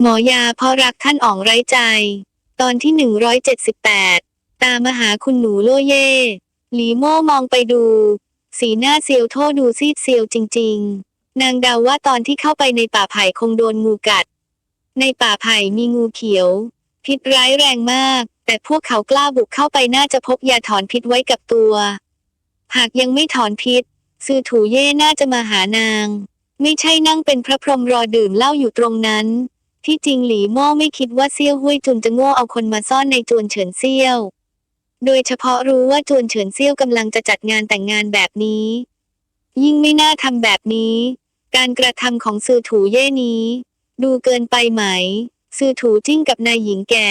หมอยาเพราะรักท่านอ๋องไร้ใจ ตอนที่ 178 ตามาหาคุณหนูโลเย่หลีโม่มองไปดู สีหน้าเซียวโท่ดูซีดเซียวจริง ๆ นางเดาว่าตอนที่เข้าไปในป่าไผ่คงโดนงูกัด ในป่าไผ่มีงูเขียว พิษร้ายแรงมาก แต่พวกเขากล้าบุกเข้าไปน่าจะพบยาถอนพิษไว้กับตัว หากยังไม่ถอนพิษซือถูเย่น่าจะมาหานาง ไม่ใช่นั่งเป็นพระพรหมรอดื่มเหล้าอยู่ตรงนั้น ที่จริงหลีโม่ไม่คิดว่าเซี่ยวห้วยจุนจะโง่เอาคนมาซ่อนในจวนเฉินเซี่ยว โดยเฉพาะรู้ว่าจวนเฉินเซี่ยวกำลังจะจัดงานแต่งงานแบบนี้ ยิ่งไม่น่าทำแบบนี้ การกระทำของซือถูเย่นี้ ดูเกินไปไหมซือถูจิ้งกับนายหญิงแก่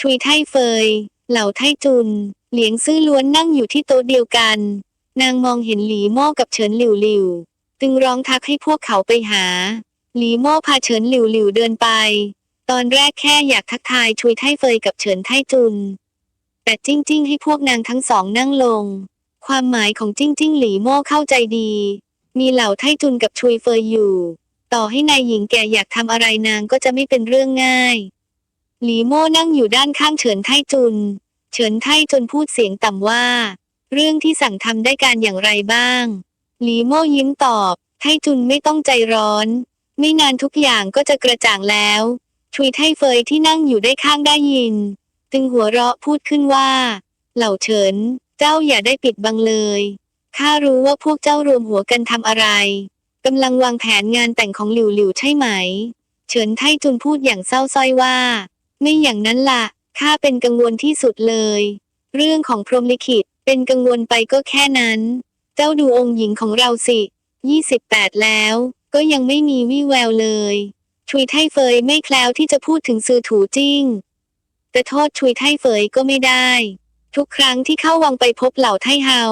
ชุยไทเฟย เหล่าไทจุน เหลียงซื่อล้วนนั่งอยู่ที่โต๊ะเดียวกัน นางมองเห็นหลีโม่กับเฉินหลิวหลิวจึงร้องทักให้พวกเขาไปหา หลีโม่พาเฉินหลิวหลิวเดินไป ตอนแรกแค่อยากทักทายชุยไทเฟยกับเฉินไทจุน แต่จิ้งจิ้งให้พวกนางทั้งสองนั่งลง ความหมายของจิ้งจิ้งหลีโม่เข้าใจดี มีเหล่าไทจุนกับชุยเฟยอยู่ ต่อให้นายหญิงแก่อยากทำอะไรนางก็จะไม่เป็นเรื่องง่าย หลีโม่นั่งอยู่ด้านข้างเฉินไทจุน เฉินไทจนพูดเสียงต่ำว่า เรื่องที่สั่งทำได้การอย่างไรบ้าง หลีโม่ยิ้มตอบ ไทจุนไม่ต้องใจร้อน ไม่นานทุกอย่างก็จะกระจ่างแล้วชุยไทเฟยที่นั่งอยู่ได้ข้างได้ยินจึงหัวเราะพูดขึ้นว่า เหล่าเฉิน เจ้าอย่าได้ปิดบังเลยข้ารู้ว่าพวกเจ้ารวมหัวกันทำอะไรกำลังวางแผนงานแต่งของหลิวหลิวใช่ไหม เฉินไทจุนพูดอย่างเศร้าส้อยว่า ไม่อย่างนั้นล่ะข้าเป็นกังวลที่สุดเลย เรื่องของพรหมลิขิตเป็นกังวลไปก็แค่นั้น เจ้าดูองค์หญิงของเราสิยี่สิบแปดแล้ว ก็ยังไม่มีวี่แววเลยชุยไทเฟยไม่แคล้วที่จะพูดถึงซือถูจิ้งแต่โทษชุยไทเฟยก็ไม่ได้ ทุกครั้งที่เข้าวังไปพบเหล่าไทเฮา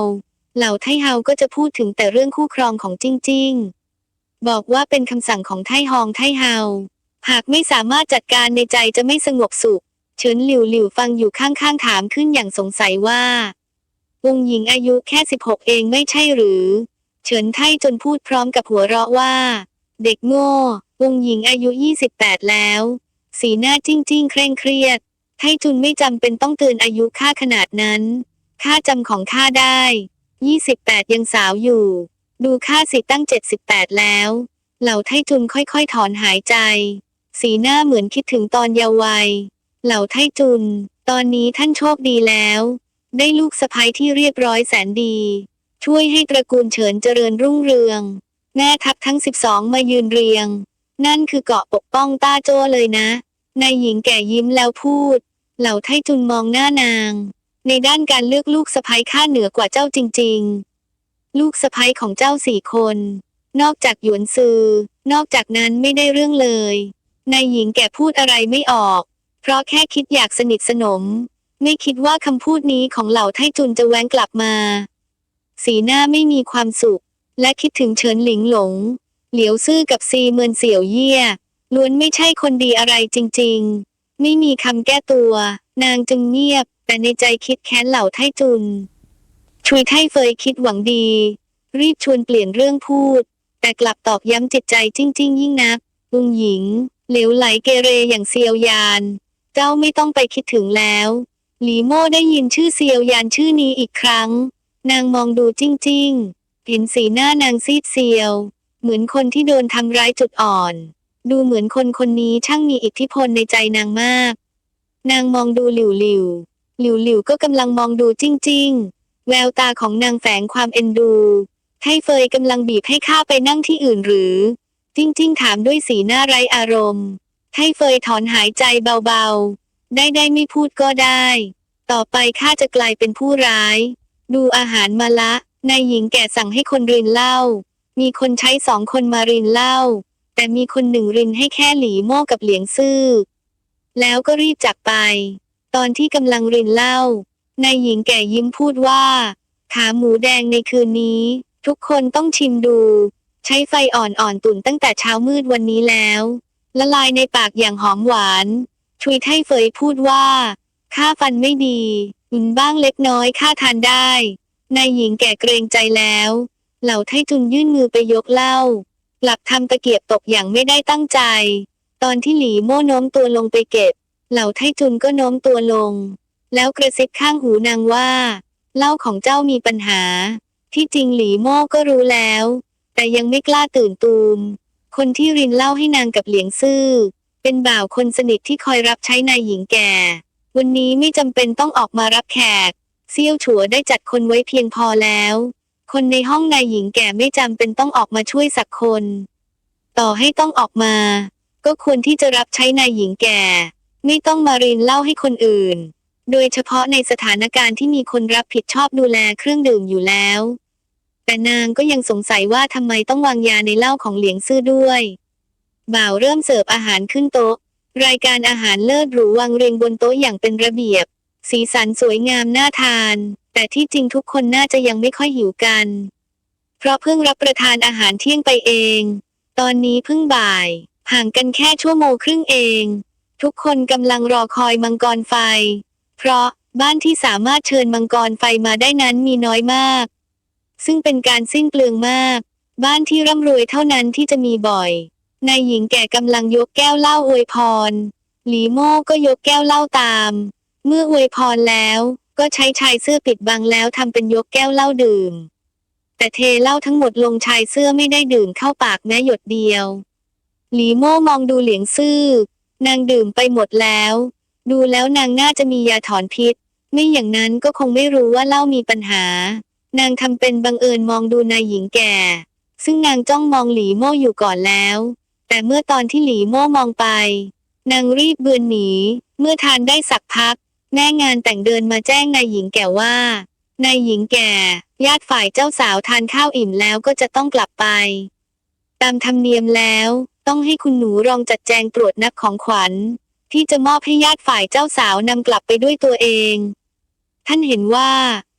เหล่าไทเฮาก็จะพูดถึงแต่เรื่องคู่ครองของจิ้งจิ้งบอกว่าเป็นคำสั่งของไทฮองไทเฮาหากไม่สามารถจัดการในใจจะไม่สงบสุข เฉินหลิวหลิวฟังอยู่ข้างๆถามขึ้นอย่างสงสัยว่าวงหญิงอายุแค่สิบหกเองไม่ใช่หรือ เฉินไทจนพูดพร้อมกับหัวเราะว่า เด็กโง่ วงหญิงอายุยี่สิบแปดแล้ว สีหน้าจิ้งจิ้งเคร่งเครียด ไทจุนไม่จำเป็นต้องเตือนอายุข้าขนาดนั้น ข้าจำของข้าได้ยี่สิบแปดยังสาวอยู่ ดูข้าสิตั้งเจ็ดสิบแปดแล้ว เหล่าไทจุนค่อยๆ ถอนหายใจ สีหน้าเหมือนคิดถึงตอนเยาว์วัย เหล่าไทจุน ตอนนี้ท่านโชคดีแล้ว ได้ลูกสะใภ้ที่เรียบร้อยแสนดี ช่วยให้ตระกูลเฉินเจริญรุ่งเรือง แม่ทัพทั้งสิบสองมายืนเรียง นั่นคือเกาะปกป้องต้าโจ้เลยนะ นายหญิงแก่ยิ้มแล้วพูด เหล่าไทจุนมองหน้านาง ในด้านการเลือกลูกสะใภ้ข้าเหนือกว่าเจ้าจริง ๆ ลูกสะใภ้ของเจ้าสี่คน นอกจากหยวนซือ นอกจากนั้นไม่ได้เรื่องเลย นายหญิงแก่พูดอะไรไม่ออก เพราะแค่คิดอยากสนิทสนม ไม่คิดว่าคำพูดนี้ของเหล่าไทจุนจะแว้งกลับมา สีหน้าไม่มีความสุข และคิดถึงเฉินหลิงหลง เหลียวซื่อกับซีเมินเสี่ยวเยี่ยล้วนไม่ใช่คนดีอะไรจริงๆ ไม่มีคำแก้ตัว นางจึงเงียบ แต่ในใจคิดแค้นเหล่าไทจุน ชุยไทเฟยคิดหวังดี รีบชวนเปลี่ยนเรื่องพูด แต่กลับตอกย้ำจิตใจจริง ๆ ยิ่งนักลุงหญิง เหลวไหลเกเรอย่างเซียวยาน เจ้าไม่ต้องไปคิดถึงแล้ว หลีโม่ได้ยินชื่อเซียวยานชื่อนี้อีกครั้ง นางมองดูจริงๆเห็นสีหน้านางซีดเซียว เหมือนคนที่โดนทำร้ายจุดอ่อน ดูเหมือนคนคนนี้ช่างมีอิทธิพลในใจนางมาก นางมองดูหลิวหลิว หลิวหลิวก็กำลังมองดูจริงๆแววตาของนางแฝงความเอ็นดู ไทเฟยกำลังบีบให้ข้าไปนั่งที่อื่นหรือจริงๆถามด้วยสีหน้าไร้อารมณ์ ไทเฟยถอนหายใจเบาๆ ได้ได้ไม่พูดก็ได้ ต่อไปข้าจะกลายเป็นผู้ร้าย ดูอาหารมาละ นายหญิงแก่สั่งให้คนรินเหล้า มีคนใช้สองคนมารินเหล้า แต่มีคนหนึ่งรินให้แค่หลีโม่กับเหลียงซื่อ แล้วก็รีบจากไป ตอนที่กำลังรินเหล้า นายหญิงแก่ยิ้มพูดว่า ขาหมูแดงในคืนนี้ ทุกคนต้องชิมดู ใช้ไฟอ่อนๆตุ๋นตั้งแต่เช้ามืดวันนี้แล้ว ละลายในปากอย่างหอมหวาน ชุยไทเฟยพูดว่า ข้าฟันไม่ดี อุ่นบ้างเล็กน้อยข้าทานได้ นายหญิงแก่เกรงใจแล้ว เหล่าไทจุนยื่นมือไปยกเหล้ากลับทำตะเกียบตกอย่างไม่ได้ตั้งใจ ตอนที่หลีโม่โน้มตัวลงไปเก็บ เหล่าไทจุนก็โน้มตัวลง แล้วกระซิบข้างหูนางว่า เหล้าของเจ้ามีปัญหา ที่จริงหลีโม่ก็รู้แล้ว แต่ยังไม่กล้าตื่นตูม คนที่รินเหล้าให้นางกับเหลียงซื่อ เป็นบ่าวคนสนิทที่คอยรับใช้นายหญิงแก่ วันนี้ไม่จำเป็นต้องออกมารับแขกเซี่ยวฉัวได้จัดคนไว้เพียงพอแล้ว คนในห้องนายหญิงแก่ไม่จำเป็นต้องออกมาช่วยสักคน ต่อให้ต้องออกมา ก็ควรที่จะรับใช้นายหญิงแก่ ไม่ต้องมารินเหล่าให้คนอื่น โดยเฉพาะในสถานการณ์ที่มีคนรับผิดชอบดูแลเครื่องดื่มอยู่แล้ว แต่นางก็ยังสงสัยว่าทำไมต้องวางยาในเหล้าของเหลียงซื่อด้วย บ่าวเริ่มเสิร์ฟอาหารขึ้นโต๊ะ รายการอาหารเลิศหรูวางเรียงบนโต๊ะอย่างเป็นระเบียบ สีสันสวยงามน่าทาน แต่ที่จริงทุกคนน่าจะยังไม่ค่อยหิวกัน เพราะเพิ่งรับประทานอาหารเที่ยงไปเอง ตอนนี้เพิ่งบ่าย ห่างกันแค่ชั่วโมงครึ่งเอง ทุกคนกำลังรอคอยมังกรไฟ เพราะบ้านที่สามารถเชิญมังกรไฟมาได้นั้นมีน้อยมาก ซึ่งเป็นการสิ้นเปลืองมาก บ้านที่ร่ำรวยเท่านั้นที่จะมีบ่อย นายหญิงแก่กำลังยกแก้วเหล้าอวยพร หลีโม่ก็ยกแก้วเหล้าตาม เมื่ออวยพรแล้วก็ใช้ชายเสื้อปิดบังแล้วทำเป็นยกแก้วเหล้าดื่ม แต่เทเหล้าทั้งหมดลงชายเสื้อไม่ได้ดื่มเข้าปากแม้หยดเดียว หลีโม่มองดูเหลียงซื่อ นางดื่มไปหมดแล้ว ดูแล้วนางน่าจะมียาถอนพิษ ไม่อย่างนั้นก็คงไม่รู้ว่าเหล้ามีปัญหา นางทำเป็นบังเอิญมองดูนายหญิงแก่ ซึ่งนางจ้องมองหลีโม่อยู่ก่อนแล้ว แต่เมื่อตอนที่หลีโม่มองไป นางรีบเบือนหนี เมื่อทานได้สักพักแม่งานแต่งเดินมาแจ้งนายหญิงแก่ว่า นายหญิงแก่ ญาติฝ่ายเจ้าสาวทานข้าวอิ่มแล้วก็จะต้องกลับไป ตามธรรมเนียมแล้ว ต้องให้คุณหนูรองจัดแจงตรวจนับของขวัญ ที่จะมอบให้ญาติฝ่ายเจ้าสาวนำกลับไปด้วยตัวเอง ท่านเห็นว่า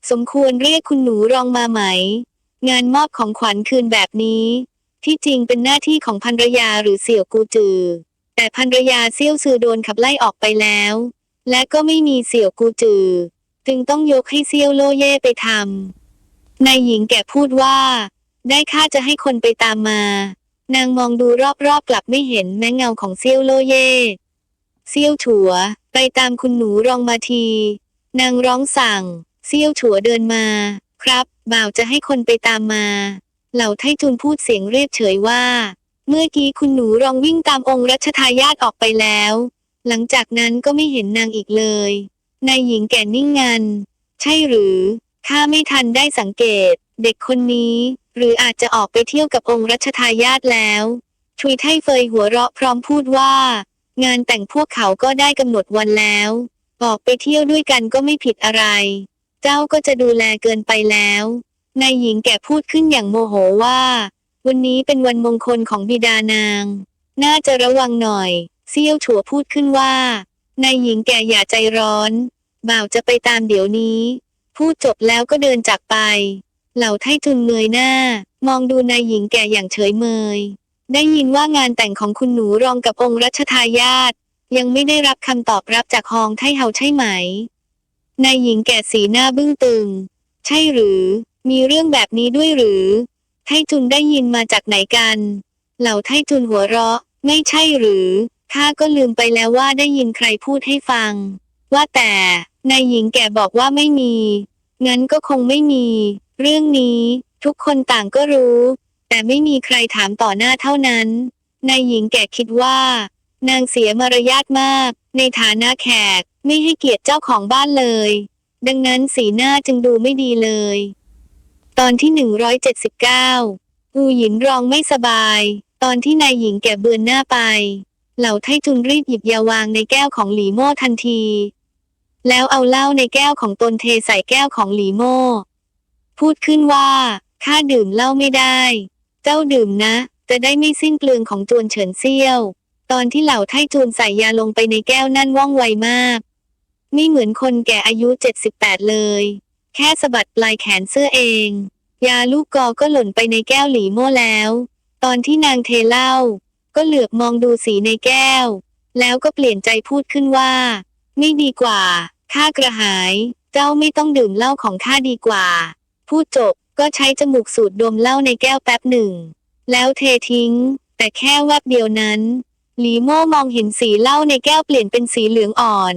สมควรเรียกคุณหนูรองมาไหม งานมอบของขวัญคืนแบบนี้ ที่จริงเป็นหน้าที่ของภรรยาหรือเสี่ยวกูจือ แต่ภรรยาเซี่ยวซือโดนขับไล่ออกไปแล้ว และก็ไม่มีเสี่ยวกูจือ จึงต้องยกให้เซี่ยวโลเย่ไปทำนายหญิงแก่พูดว่า ได้ค่าจะให้คนไปตามมา นางมองดูรอบๆกลับไม่เห็นแม้เงาของเซี่ยวโลเย่เซี่ยวถัว ไปตามคุณหนูรองมาที นางร้องสั่ง เซี่ยวถัวเดินมา ครับ บ่าวจะให้คนไปตามมา เหล่าไทจุนพูดเสียงเรียบเฉยว่า เมื่อกี้คุณหนูรองวิ่งตามองค์รัชทายาทออกไปแล้ว หลังจากนั้นก็ไม่เห็นนางอีกเลย นายหญิงแก่นิ่งงัน ใช่หรือข้าไม่ทันได้สังเกต เด็กคนนี้ หรืออาจจะออกไปเที่ยวกับองค์รัชทายาทแล้วชุยไทเฟยหัวเราะพร้อมพูดว่า งานแต่งพวกเขาก็ได้กำหนดวันแล้ว ออกไปเที่ยวด้วยกันก็ไม่ผิดอะไร เจ้าก็จะดูแลเกินไปแล้ว นายหญิงแก่พูดขึ้นอย่างโมโหว่า วันนี้เป็นวันมงคลของบิดานาง น่าจะระวังหน่อย เซี่ยวฉัวพูดขึ้นว่า นายหญิงแก่อย่าใจร้อน บ่าวจะไปตามเดี๋ยวนี้ พูดจบแล้วก็เดินจากไป เหล่าไทจุนเงยหน้า มองดูนายหญิงแก่อย่างเฉยเมย ได้ยินว่างานแต่งของคุณหนูรองกับองค์รัชทายาทยังไม่ได้รับคำตอบรับจากฮองไทเฮาใช่ไหม นายหญิงแก่สีหน้าบึ้งตึง ใช่หรือ มีเรื่องแบบนี้ด้วยหรือ ไทจุนได้ยินมาจากไหนกัน เหล่าไทจุนหัวเราะ ไม่ใช่หรือ ข้าก็ลืมไปแล้วว่าได้ยินใครพูดให้ฟัง ว่าแต่นายหญิงแก่บอกว่าไม่มี งั้นก็คงไม่มี เรื่องนี้ทุกคนต่างก็รู้ แต่ไม่มีใครถามต่อหน้าเท่านั้น นายหญิงแก่คิดว่า นางเสียมารยาทมาก ในฐานะแขกไม่ให้เกียรติเจ้าของบ้านเลย ดังนั้นสีหน้าจึงดูไม่ดีเลย ตอนที่ 179 อูหยินรองไม่สบาย ตอนที่นายหญิงแก่เบือนหน้าไป เหล่าไทจุนรีบหยิบยาวางในแก้วของหลีโม่ทันที แล้วเอาเหล้าในแก้วของตนเทใส่แก้วของหลีโม่ พูดขึ้นว่าข้าดื่มเหล้าไม่ได้ เจ้าดื่มนะ จะได้ไม่สิ้นเปลืองของจวนเฉินเซี่ยว ตอนที่เหล่าไทจูนใส่ยาลงไปในแก้วนั่นว่องไวมาก ไม่เหมือนคนแก่อายุ 78 เลย แค่สะบัดปลายแขนเสื้อเอง ยาลูกกอก็หล่นไปในแก้วหลีโม่แล้ว ตอนที่นางเทเล้าก็เหลือบมองดูสีในแก้ว แล้วก็เปลี่ยนใจพูดขึ้นว่า ไม่ดีกว่าข้ากระหาย เจ้าไม่ต้องดื่มเหล้าของข้าดีกว่า พูดจบก็ใช้จมูกสูดดมเหล้าในแก้วแป๊บหนึ่ง แล้วเททิ้ง แต่แค่แวบเดียวนั้นหลีโม่มองเห็นสีเหล้าในแก้วเปลี่ยนเป็นสีเหลืองอ่อน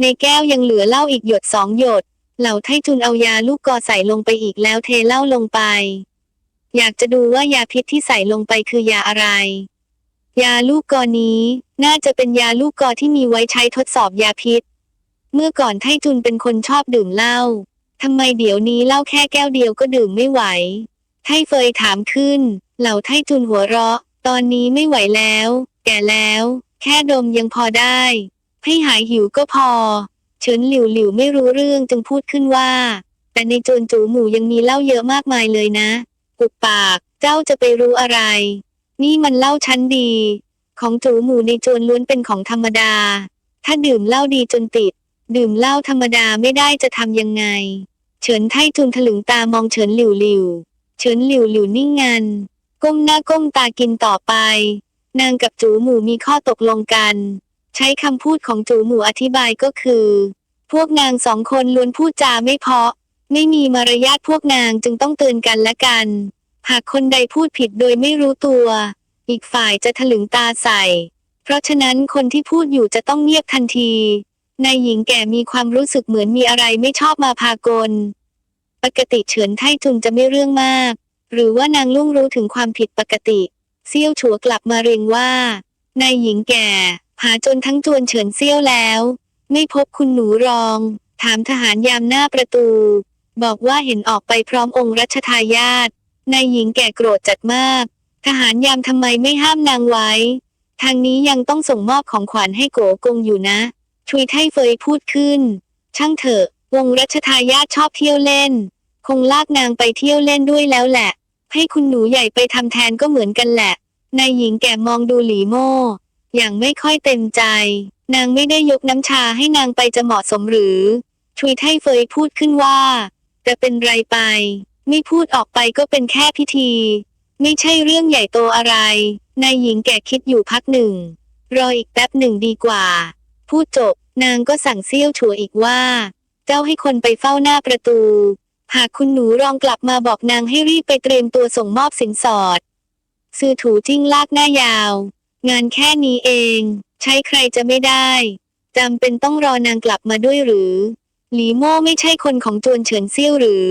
ในแก้วยังเหลือเหล้าอีกหยดสองหยด เหล่าไทจุนเอายาลูกกอใส่ลงไปอีกแล้วเทเหล้าลงไป อยากจะดูว่ายาพิษที่ใส่ลงไปคือยาอะไร ยาลูกกอนี้น่าจะเป็นยาลูกกอที่มีไว้ใช้ทดสอบยาพิษ เมื่อก่อนไทจุนเป็นคนชอบดื่มเหล้าทำไมเดี๋ยวนี้เหล้าแค่แก้วเดียวก็ดื่มไม่ไหว ไทเฟยถามขึ้น เหล่าไทจุนหัวเราะ ตอนนี้ไม่ไหวแล้ว แก่แล้ว แค่ดมยังพอได้ ให้หายหิวก็พอ เฉินหลิวหลิวไม่รู้เรื่องจึงพูดขึ้นว่า แต่ในโจนจูหมู่ยังมีเหล้าเยอะมากมายเลยนะปุบปาก เจ้าจะไปรู้อะไร นี่มันเหล้าชั้นดี ของจูหมู่ในโจรล้วนเป็นของธรรมดา ถ้าดื่มเหล้าดีจนติด ดื่มเหล้าธรรมดาไม่ได้จะทำยังไง เฉินไทจุนถลึงตามองเฉินหลิวหลิว เฉินหลิวหลิวนิ่งงัน ก้มหน้าก้มตากินต่อไป นางกับจูหมู่มีข้อตกลงกัน ใช้คำพูดของจูหมู่อธิบายก็คือ พวกนางสองคนล้วนพูดจาไม่เพาะ ไม่มีมารยาทพวกนางจึงต้องเตือนกันและกัน หากคนใดพูดผิดโดยไม่รู้ตัว อีกฝ่ายจะถลึงตาใส่ เพราะฉะนั้นคนที่พูดอยู่จะต้องเงียบทันทีนายหญิงแก่มีความรู้สึกเหมือนมีอะไรไม่ชอบมาพากล ปกติเฉินไทจุนจะไม่เรื่องมาก หรือว่านางลุ่งรู้ถึงความผิดปกติ เซี่ยวฉัวกลับมาเรียงว่า นายหญิงแก่ หาจนทั้งจวนเฉินเซี่ยวแล้ว ไม่พบคุณหนูรอง ถามทหารยามหน้าประตู บอกว่าเห็นออกไปพร้อมองค์รัชทายาทนายหญิงแก่โกรธจัดมาก ทหารยามทำไมไม่ห้ามนางไว้ ทางนี้ยังต้องส่งมอบของขวัญให้โกกงอยู่นะ ชุยไทเฟยพูดขึ้น ช่างเถอะ วงรัชทายาทชอบเที่ยวเล่น คงลากนางไปเที่ยวเล่นด้วยแล้วแหละ ให้คุณหนูใหญ่ไปทำแทนก็เหมือนกันแหละ นายหญิงแก่มองดูหลีโม่ อย่างไม่ค่อยเต็มใจ นางไม่ได้ยกน้ำชาให้นางไปจะเหมาะสมหรือชุยไทเฟยพูดขึ้นว่า จะเป็นไรไป ไม่พูดออกไปก็เป็นแค่พิธี ไม่ใช่เรื่องใหญ่โตอะไร นายหญิงแก่คิดอยู่พักหนึ่ง รออีกแป๊บหนึ่งดีกว่า พูดจบนางก็สั่งเซี่ยวชัวอีกว่า เจ้าให้คนไปเฝ้าหน้าประตู หากคุณหนูรองกลับมาบอกนางให้รีบไปเตรียมตัวส่งมอบสินสอด ซื้อถูจิ้งลากหน้ายาว งานแค่นี้เอง ใช้ใครจะไม่ได้จำเป็นต้องรอนางกลับมาด้วยหรือ หลีโม่ไม่ใช่คนของจวนเฉินเซี่ยวหรือ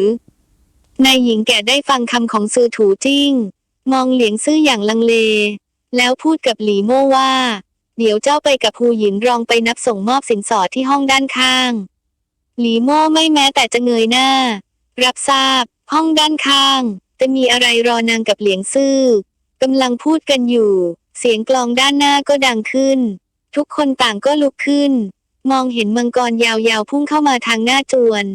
นายหญิงแก่ได้ฟังคำของซือถูจิ้ง มองเหลียงซื่ออย่างลังเล แล้วพูดกับหลีโม่ว่า เดี๋ยวเจ้าไปกับฮูหยินรองไปนับส่งมอบสินสอดที่ห้องด้านข้าง หลีโม่ไม่แม้แต่จะเงยหน้า รับทราบ ห้องด้านข้าง จะมีอะไรรอนางกับเหลียงซื่อกำลังพูดกันอยู่ เสียงกลองด้านหน้าก็ดังขึ้น ทุกคนต่างก็ลุกขึ้น มองเห็นมังกรยาวๆพุ่งเข้ามาทางหน้าจวน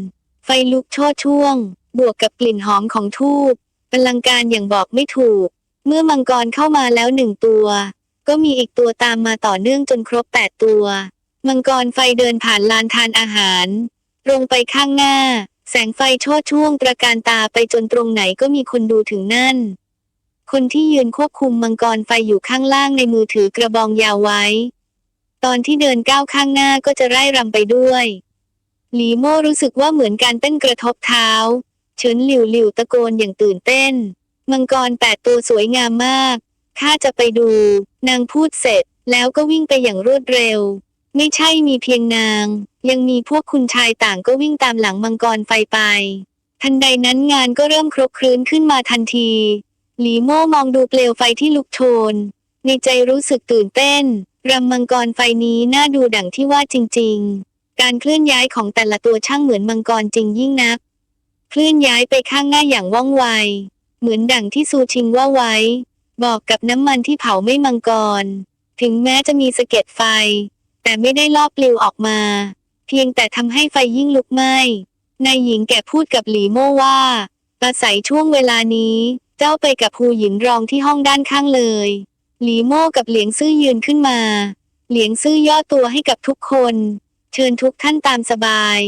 ไฟลุกโชดช่วง บวกกับกลิ่นหอมของทูบอลังการอย่างบอกไม่ถูก เมื่อมังกรเข้ามาแล้วหนึ่งตัว ก็มีอีกตัวตามมาต่อเนื่องจนครบแปดตัว มังกรไฟเดินผ่านลานทานอาหารตรงไปข้างหน้า แสงไฟโชดช่วงตระการตาไปจนตรงไหนก็มีคนดูถึงนั่น คนที่ยืนควบคุมมังกรไฟอยู่ข้างล่างในมือถือกระบองยาวไว้ ตอนที่เดินก้าวข้างหน้าก็จะไล่รำไปด้วย หลีโม่รู้สึกว่าเหมือนการเต้นกระทบเท้า เฉินหลิวหลิวตะโกนอย่างตื่นเต้น มังกรแปดตัวสวยงามมาก ข้าจะไปดู นางพูดเสร็จแล้วก็วิ่งไปอย่างรวดเร็ว ไม่ใช่มีเพียงนาง ยังมีพวกคุณชายต่างก็วิ่งตามหลังมังกรไฟไป ทันใดนั้นงานก็เริ่มครบครื้นขึ้นมาทันที หลีโม่มองดูเปลวไฟที่ลุกโชน ในใจรู้สึกตื่นเต้นรำมังกรไฟนี้น่าดูดั่งที่ว่าจริง ๆ การเคลื่อนย้ายของแต่ละตัวช่างเหมือนมังกรจริงยิ่งนัก เคลื่อนย้ายไปข้างหน้าอย่างว่องไว เหมือนดั่งที่ซูชิงว่าไว้ บอกกับน้ำมันที่เผาไม่มังกร ถึงแม้จะมีสะเก็ดไฟ แต่ไม่ได้ลอบปลิวออกมา เพียงแต่ทำให้ไฟยิ่งลุกไหม้นายหญิงแก่พูดกับหลีโม่ว่าอาศัยช่วงเวลานี้ เจ้าไปกับฮูหยินรองที่ห้องด้านข้างเลย หลีโม่กับเหลียงซื่อยืนขึ้นมา เหลียงซื่อย่อตัวให้กับทุกคน เชิญทุกท่านตามสบาย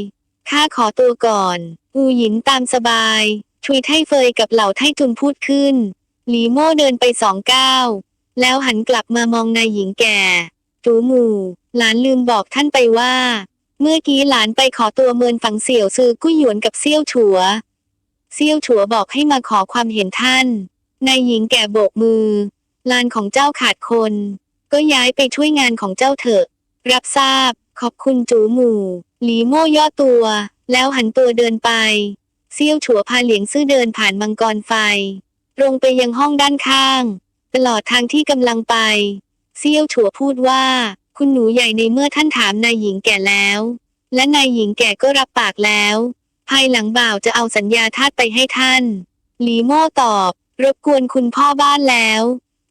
ข้าขอตัวก่อน อูหยินตามสบาย ชุยไทเฟยกับเหล่าไทจุนพูดขึ้น หลีโม่เดินไปสองก้าว แล้วหันกลับมามองนายหญิงแก่ จูหมู่ หลานลืมบอกท่านไปว่า เมื่อกี้หลานไปขอตัวเมินฝังเสี่ยวซือกุ้ยหยวนกับเซี่ยวฉัว เซี่ยวฉัวบอกให้มาขอความเห็นท่าน นายหญิงแก่โบกมือ ลานของเจ้าขาดคน ก็ย้ายไปช่วยงานของเจ้าเถอะ รับทราบ ขอบคุณจูหมู่ หลีโม่ย่อตัว แล้วหันตัวเดินไป เซี่ยวฉัวพาเหลียงซื่อเดินผ่านมังกรไฟตรงไปยังห้องด้านข้าง ตลอดทางที่กำลังไป เซี่ยวฉัวพูดว่า คุณหนูใหญ่ในเมื่อท่านถามนายหญิงแก่แล้ว และนายหญิงแก่ก็รับปากแล้ว ภายหลังบ่าวจะเอาสัญญาทาสไปให้ท่าน หลีโม่ตอบ รบกวนคุณพ่อบ้านแล้ว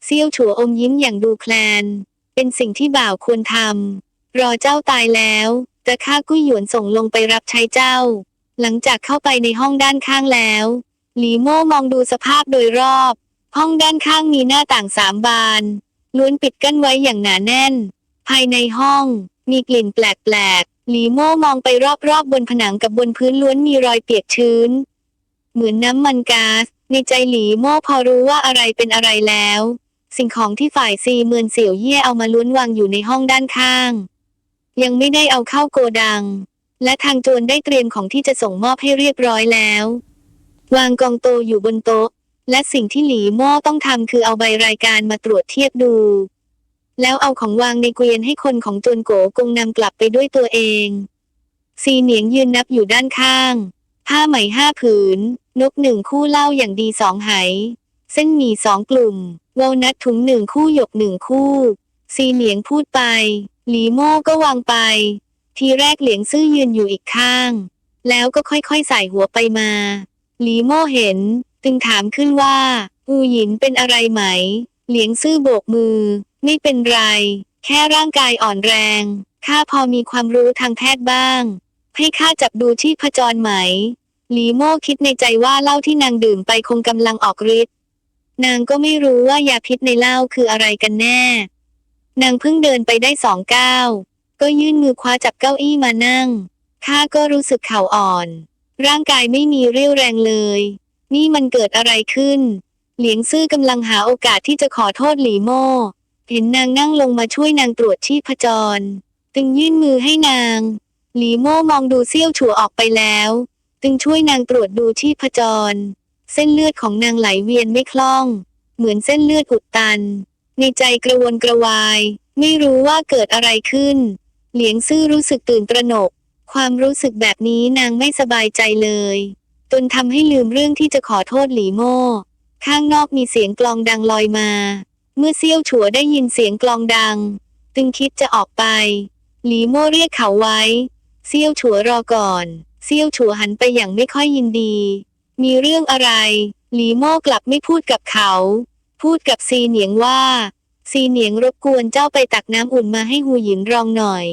เซี่ยวฉัวอมยิ้มอย่างดูแคลน เป็นสิ่งที่บ่าวควรทำ รอเจ้าตายแล้วจะฆ่ากุ้ยหยวนส่งลงไปรับใช้เจ้า หลังจากเข้าไปในห้องด้านข้างแล้ว หลีโม่มองดูสภาพโดยรอบ ห้องด้านข้างมีหน้าต่างสามบานล้วนปิดกั้นไว้อย่างหนาแน่น ภายในห้องมีกลิ่นแปลก หลีโม่มองไปรอบๆบนผนังกับบนพื้นล้วนมีรอยเปียกชื้น เหมือนน้ำมันก๊าซในใจหลีโม่พอรู้ว่าอะไรเป็นอะไรแล้ว สิ่งของที่ฝ่ายซีเมือนเสี่ยวเย่เอามาล้วนวางอยู่ในห้องด้านข้าง ยังไม่ได้เอาเข้าโกดัง และทางโจรได้เตรียมของที่จะส่งมอบให้เรียบร้อยแล้ว วางกองโตอยู่บนโต๊ะ และสิ่งที่หลีโม่ต้องทำคือเอาใบรายการมาตรวจเทียบดู แล้วเอาของวางในเกวียนให้คนของโจรโกกงนำกลับไปด้วยตัวเอง ซีเหนียงยืนนับอยู่ด้านข้าง ผ้าไหมห้าผืน นกหนึ่งคู่เล่าอย่างดีสองไหเส้นหมี่สองกลุ่มวอลนัทถุงหนึ่งคู่หยกหนึ่งคู่ ซีเหนียงพูดไป หลีโม่ก็วางไป ทีแรกเหลียงซื่อยืนอยู่อีกข้าง แล้วก็ค่อยๆใส่หัวไปมา หลีโม่เห็น จึงถามขึ้นว่า อูหยินเป็นอะไรไหม เหลียงซื่อโบกมือ ไม่เป็นไร แค่ร่างกายอ่อนแรง ข้าพอมีความรู้ทางแพทย์บ้าง ให้ข้าจับดูที่พจรไหม หลีโม่คิดในใจว่าเหล้าที่นางดื่มไปคงกำลังออกฤทธิ์ นางก็ไม่รู้ว่ายาพิษในเหล้าคืออะไรกันแน่ นางเพิ่งเดินไปได้สองก้าว ก็ยื่นมือคว้าจับเก้าอี้มานั่ง ข้าก็รู้สึกเข่าอ่อน ร่างกายไม่มีเรี่ยวแรงเลย นี่มันเกิดอะไรขึ้น เหลียงซื่อกำลังหาโอกาสที่จะขอโทษหลีโม่เห็นนางนั่งลงมาช่วยนางตรวจชีพจร ตึงยื่นมือให้นาง หลีโม่มองดูเสี้ยวฉัวออกไปแล้ว ตึงช่วยนางตรวจดูชีพจร เส้นเลือดของนางไหลเวียนไม่คล่อง เหมือนเส้นเลือดอุดตัน ในใจกระวนกระวาย ไม่รู้ว่าเกิดอะไรขึ้น เหลียงซื่อรู้สึกตื่นตระหนก ความรู้สึกแบบนี้นางไม่สบายใจเลย จนทำให้ลืมเรื่องที่จะขอโทษหลีโม่ ข้างนอกมีเสียงกลองดังลอยมา เมื่อเซี่ยวฉัวได้ยินเสียงกลองดังตึงคิดจะออกไป หลีโม่เรียกเขาไว้ เซี่ยวฉัวรอก่อน เซี่ยวฉัวหันไปอย่างไม่ค่อยยินดี มีเรื่องอะไร หลีโม่กลับไม่พูดกับเขา พูดกับซีเหนียงว่า ซีเหนียงรบกวนเจ้าไปตักน้ำอุ่นมาให้หูหยินรองหน่อย